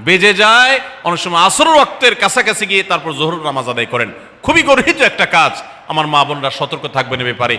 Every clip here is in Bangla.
বেজে যায়, অনেক সময় আসর রক্তের কাছাকাছি গিয়ে তারপর জোহর নামাজ আদায় করেন। খুবই গর্হিত একটা কাজ। আমার মা বোনরা সতর্ক থাকবেন এ ব্যাপারে।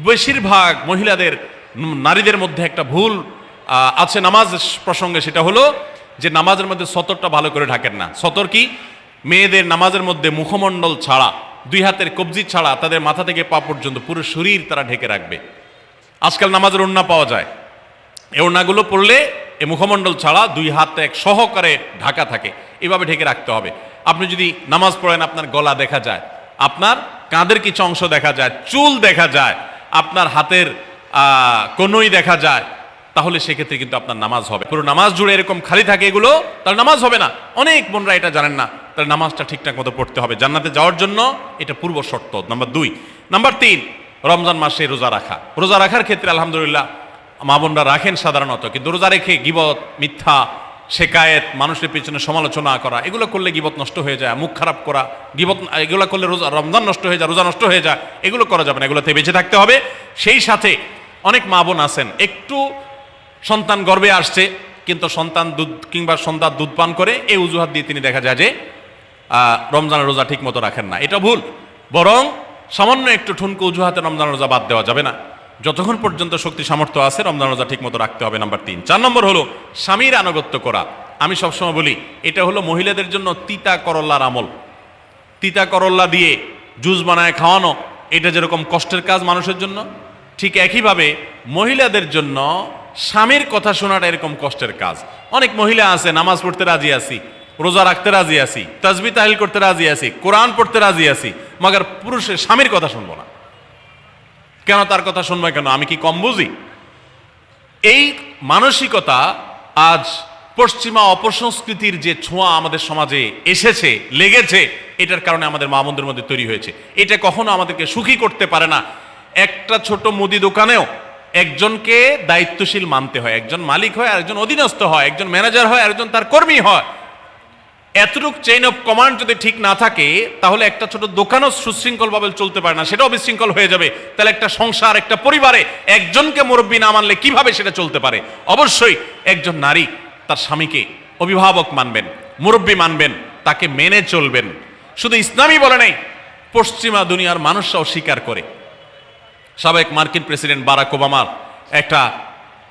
বেশিরভাগ মহিলাদের নারীদের মধ্যে একটা ভুল আছে নামাজ প্রসঙ্গে, সেটা হলো যে নামাজের মধ্যে সতরটা ভালো করে ঢাকেন না। সতর কি? মেয়েদের নামাজের মধ্যে মুখমণ্ডল ছাড়া, দুই হাতের কবজি ছাড়া, তাদের মাথা থেকে পা পর্যন্ত পুরো শরীর তারা ঢেকে রাখবে। আজকাল নামাজের ওড়না পাওয়া যায়। এই ওড়নাগুলো পড়লে এ মুখমণ্ডল ছাড়া দুই হাত এক সহকারে ঢাকা থাকে। এভাবে ঢেকে রাখতে হবে। আপনি যদি নামাজ পড়েন, আপনার গলা দেখা যায়। আপনার কাঁধের কিছু অংশ দেখা যায়, চুল দেখা যায়। আপনার হাতের কনুই দেখা যায়, তাহলে সেক্ষেত্রে কিন্তু আপনার নামাজ হবে। পুরো নামাজ জুড়ে এরকম খালি থাকে এগুলো, তাহলে নামাজ হবে না। অনেক বোনরা এটা জানেন না, তাহলে নামাজটা ঠিকঠাক মতো পড়তে হবে। জান্নাতে যাওয়ার জন্য এটা পূর্ব শর্ত। নাম্বার দুই। নাম্বার তিন, রমজান মাসে রোজা রাখা। রোজা রাখার ক্ষেত্রে আলহামদুলিল্লাহ মা বোনরা রাখেন সাধারণত, কিন্তু রোজা রেখে গিবত, মিথ্যা শেকায়েত, মানুষের পিছনে সমালোচনা করা, এগুলো করলে গিবত নষ্ট হয়ে যায়, মুখ খারাপ করা, গিবত, এগুলো করলে রোজা, রমজান নষ্ট হয়ে যায়, রোজা নষ্ট হয়ে যায়, এগুলো করা যাবে না, এগুলোতে বেঁচে থাকতে হবে। সেই সাথে অনেক মা বোন আছেন, একটু সন্তান গর্বে আসছে, কিন্তু সন্তান দুধ কিংবা সন্তান দুধ পান করে, এই অজুহাত দিয়ে তিনি দেখা যায় যে রমজানের রোজা ঠিক মতো রাখেন না। এটা ভুল, বরং সামান্য একটু ঠুনকো অজুহাতে রমজান রোজা বাদ দেওয়া যাবে না। যতক্ষণ পর্যন্ত শক্তি সামর্থ্য আছে, রমজান রোজা ঠিক মতো রাখতে হবে, নাম্বার তিন। চার নম্বর হলো স্বামীর আনুগত্য করা। আমি সবসময় বলি, এটা হলো মহিলাদের জন্য তিতা করল্লার আমল। তিতা করল্লা দিয়ে জুস বানায় খাওয়ানো, এটা যেরকম কষ্টের কাজ মানুষের জন্য, ঠিক একইভাবে মহিলাদের জন্য স্বামীর কথা শোনাটা এরকম কষ্টের কাজ। অনেক মহিলা আছে, নামাজ পড়তে রাজি আছি, রোজা রাখতে রাজি আছি তাজবি তাহিল করতে রাজি আছি, কোরআন পড়তে রাজি আছি, মগর পুরুষের স্বামীর কথা শুনব না। কেন তার কথা শুনব কেন? আমি কি কম বুঝি? এই মানসিকতা আজ পশ্চিমা অপসংস্কৃতির যে ছোঁয়া আমাদের সমাজে এসেছে, লেগেছে, এটার কারণে আমাদের মা বোনদের মধ্যে তৈরি হয়েছে। এটা কখনো আমাদেরকে সুখী করতে পারে না। একটা ছোট মুদি দোকানেও একজনকে দায়িত্বশীল মানতে হয়। একজন মালিক হয়, আরেকজন অধীনস্থ হয়, একজন ম্যানেজার হয়, আরেকজন তার কর্মী হয়। এতটুক চেইন অফ কমান্ড যদি ঠিক না থাকে, তাহলে একটা ছোট দোকানও সুশৃঙ্খলভাবে চলতে পারে না, সেটাও বিশৃঙ্খল হয়ে যাবে। তাহলে একটা সংসার, একটা পরিবারে একজনকে মুরব্বী না মানলে কীভাবে সেটা চলতে পারে? অবশ্যই একজন নারী তার স্বামীকে অভিভাবক মানবেন, মুরব্বী মানবেন, তাকে মেনে চলবেন। শুধু ইসলামই বলে নেই, পশ্চিমা দুনিয়ার মানুষরাও স্বীকার করে। সাবেক মার্কিন প্রেসিডেন্ট বারাক ওবামার একটা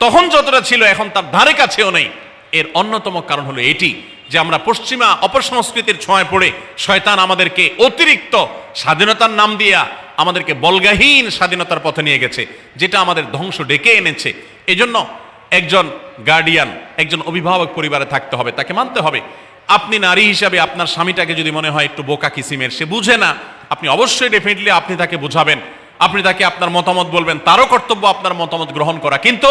তখন যতটা ছিল, এখন তার ধারে কাছেও নেই। এর অন্যতম কারণ হলো এটি, যে আমরা পশ্চিমা অপসংস্কৃতির ছোঁয়ায় পড়ে শয়তান আমাদেরকে অতিরিক্ত স্বাধীনতার নাম দিয়া আমাদেরকে বলগাহীন স্বাধীনতার পথে নিয়ে গেছে, যেটা আমাদের ধ্বংস ডেকে এনেছে। এজন্য একজন গার্ডিয়ান একজন অভিভাবক পরিবারে থাকতে হবে, তাকে মানতে হবে। আপনি নারী হিসাবে আপনার স্বামীটাকে যদি মনে হয় একটু বোকা কিসিমের, সে বুঝে না, আপনি অবশ্যই ডেফিনেটলি আপনি তাকে বুঝাবেন। আপনি তাকে আপনার মতামত বলবেন, তারও কর্তব্য আপনার মতামত গ্রহণ করা। কিন্তু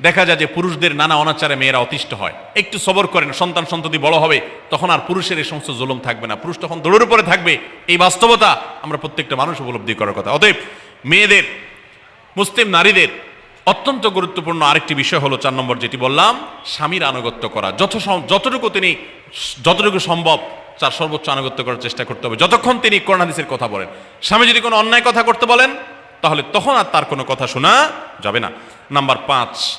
দেখা যায় যে পুরুষদের নানা অনাচারে মেয়েরা অতিষ্ঠ হয়। একটু সবর করেন, সন্তান সন্ততি বড় হবে, তখন আর পুরুষের এই সমস্ত জুলুম থাকবে না। পুরুষ তখন দৌড়ের উপরে থাকবে। এই বাস্তবতা আমরা প্রত্যেকটা মানুষ উপলব্ধি করার কথা। অতএব মেয়েদের, মুসলিম নারীদের অত্যন্ত গুরুত্বপূর্ণ আরেকটি বিষয় হলো চার নম্বর যেটি বললাম, স্বামীর আনুগত্য করা। যত যতটুকু তিনি, যতটুকু সম্ভব তার সর্বোচ্চ আনুগত্য করার চেষ্টা করতে হবে। যতক্ষণ তিনি কোরআন হাদিসের কথা বলেন। স্বামী যদি কোনো অন্যায় কথা করতে বলেন, তাহলে তখন আর তার কোনো কথা শোনা যাবে না। নাম্বার পাঁচ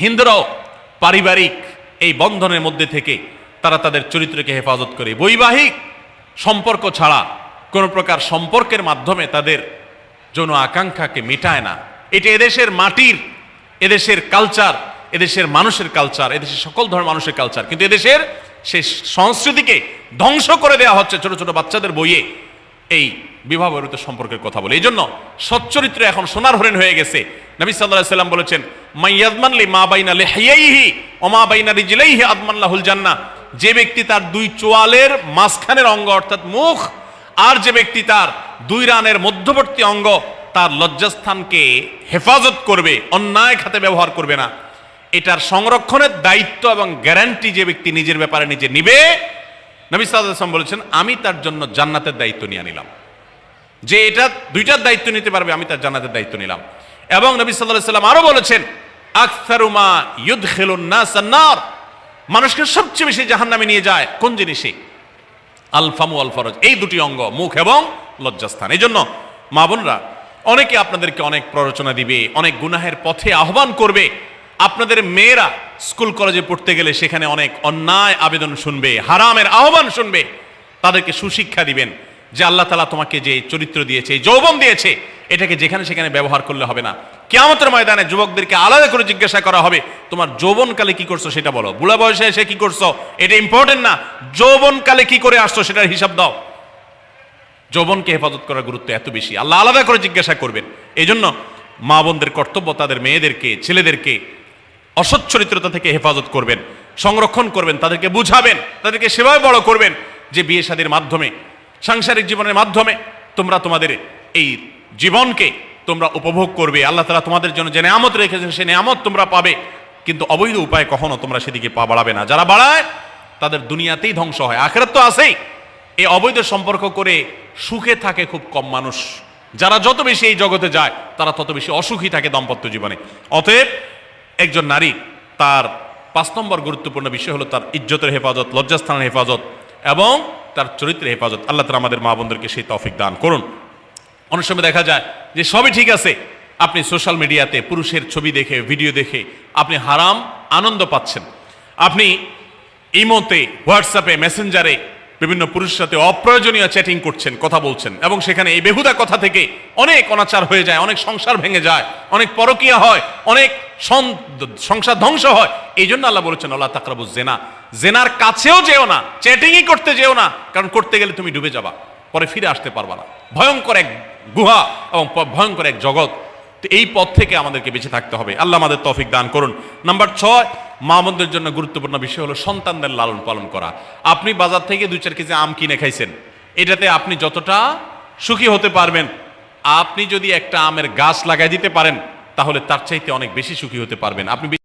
হিন্দুরাও পারিবারিক এই বন্ধনের মধ্যে থেকে তারা তাদের চরিত্রকে হেফাজত করে। বৈবাহিক সম্পর্ক ছাড়া কোনো প্রকার সম্পর্কের মাধ্যমে তাদের যৌন আকাঙ্ক্ষাকে মেটায় না। এটা এদেশের মাটির, এদেশের কালচার এদেশের মানুষের কালচার এদেশের সকল ধরনের মানুষের কালচার কিন্তু এদেশের সেই সংস্কৃতিকে ধ্বংস করে দেওয়া হচ্ছে ছোট ছোট বাচ্চাদের বইয়ে। এই বিবাহ সম্পর্কের কথা বলে। এই জন্য সচ্চরিত্র এখন সোনার হরিণ হয়ে গেছে। নবী সাল্লাম বলেছেন মাইয়াদমানলি মা বাইনা লেহাইহি ওমা বাইনা রিজলাইহি আদমাল্লাহুল জান্নাহ। যে ব্যক্তি তার দুই চোয়ালের মাঝখানের অঙ্গ, অর্থাৎ মুখ, আর যে ব্যক্তি তার দুই রানের মধ্যবর্তী অঙ্গ, তার লজ্জাস্থানকে হেফাজত করবে, অন্যায় খাতে ব্যবহার করবে না। এটার সংরক্ষণের দায়িত্ব এবং গ্যারান্টি যে ব্যক্তি নিজের ব্যাপারে নিজে নিবে নবী সাল্লাম বলেছেন, আমি তার জন্য জান্নাতের দায়িত্ব নিয়ে নিলাম। যে এটা দুইটার দায়িত্ব নিতে পারবে, আমি তার জান্নাতের দায়িত্ব নিলাম। এবং নবী সাল্লাহ সাল্লাম আরও বলেছেন আকসারুমা ইউদ খেলুন না সান্নার মানুষকে সবচেয়ে বেশি জাহান্নামে নিয়ে যায় কোন জিনিসে আলফামু আল ফরজ এই দুটি অঙ্গ, মুখ এবং লজ্জাস্থান। এই জন্য মা বোনরা, অনেকে আপনাদেরকে অনেক প্ররোচনা দিবে, অনেক গুনাহের পথে আহ্বান করবে আপনাদের মেয়েরা স্কুল কলেজে পড়তে গেলে সেখানে অনেক অন্যায় আবেদন শুনবে, হারামের আহ্বান শুনবে। তাদেরকে সুশিক্ষা দিবেন যে আল্লাহ তালা তোমাকে যে চরিত্র দিয়েছে যৌবন দিয়েছে, এটাকে যেখানে সেখানে ব্যবহার করলে হবে না। কেমতের ময়দানে যুবকদেরকে আলাদা করে জিজ্ঞাসা করা হবে, তোমার যৌবনকালে কি করছ সেটা বলো। বুড়া বয়সে এসে কি করছ? এটা ইম্পর্টেন্ট না। যৌবনকালে কি করে আসছো সেটার হিসাব দাও। যৌবনকে হেফাজত করার গুরুত্ব এত বেশি। আল্লাহ আলাদা করে জিজ্ঞাসা করবেন। এই জন্য মা বোনদের কর্তব্য তাদের মেয়েদেরকে, ছেলেদেরকে অসৎ চরিত্রতা থেকে হেফাজত করবেন, সংরক্ষণ করবেন, তাদেরকে বুঝাবেন, তাদেরকে সেভাবে বড় করবেন যে বিয়ে শাদীর মাধ্যমে, সাংসারিক জীবনের মাধ্যমে তোমরা তোমাদের এই জীবনকে তোমরা উপভোগ করবে। আল্লাহ তালা তোমাদের জন্য যে নেয়ামত রেখেছেন সে নেয়ামত তোমরা পাবে। কিন্তু অবৈধ উপায় কখনো তোমরা সেদিকে পা বাড়াবে না। যারা বাড়ায়, তাদের দুনিয়াতেই ধ্বংস হয়। আখেরাত তো আছেই। এই অবৈধ সম্পর্ক করে সুখে থাকে খুব কম মানুষ। যারা যত বেশি এই জগতে যায়, তারা তত বেশি অসুখী থাকে দাম্পত্য জীবনে। অতএব একজন নারী, তার পাঁচ নম্বর গুরুত্বপূর্ণ বিষয় হলো তার ইজ্জতের হেফাজত, লজ্জাস্থানের হেফাজত এবং তার চরিত্রের হেফাজত। আল্লাহ তালা আমাদের মা বোনদেরকে সেই তৌফিক দান করুন। অনেক সময় দেখা যায় যে সবই ঠিক আছে। আপনি সোশ্যাল মিডিয়াতে পুরুষের ছবি দেখে, ভিডিও দেখে আপনি হারাম আনন্দ পাচ্ছেন। আপনি ইমোতে, হোয়াটসঅ্যাপে, মেসেঞ্জারে বিভিন্ন পুরুষের সাথে অপ্রয়োজনীয় চ্যাটিং করছেন, কথা বলছেন এবং সেখানে এই বেহুদা কথা থেকে অনেক অনাচার হয়ে যায়, অনেক সংসার ভেঙে যায়, অনেক পরকীয়া হয়, অনেক সংসার ধ্বংস হয়। এই জন্য আল্লাহ বলেছেন আল্লাহ তাকরাবু জেনা জেনার কাছেও যেও না, চ্যাটিংই করতে যেও না, কারণ করতে গেলে তুমি ডুবে যাবা, পরে ফিরে আসতে পারবা না। ভয়ঙ্কর এক গুহা এবং ভয়ঙ্কর এক জগৎ। তো এই পথ থেকে আমাদেরকে বেঁচে থাকতে হবে। আল্লাহ আমাদের তৌফিক দান করুন। নাম্বার ছয় মা জন্য গুরুত্বপূর্ণ বিষয় হলো সন্তানদের লালন পালন করা। আপনি বাজার থেকে দুই চার কেজি আম কিনে খাইছেন, এটাতে আপনি যতটা সুখী হতে পারবেন, আপনি যদি একটা আমের গাছ লাগাই দিতে পারেন তাহলে তার চাইতে অনেক বেশি সুখী হতে পারবেন। আপনি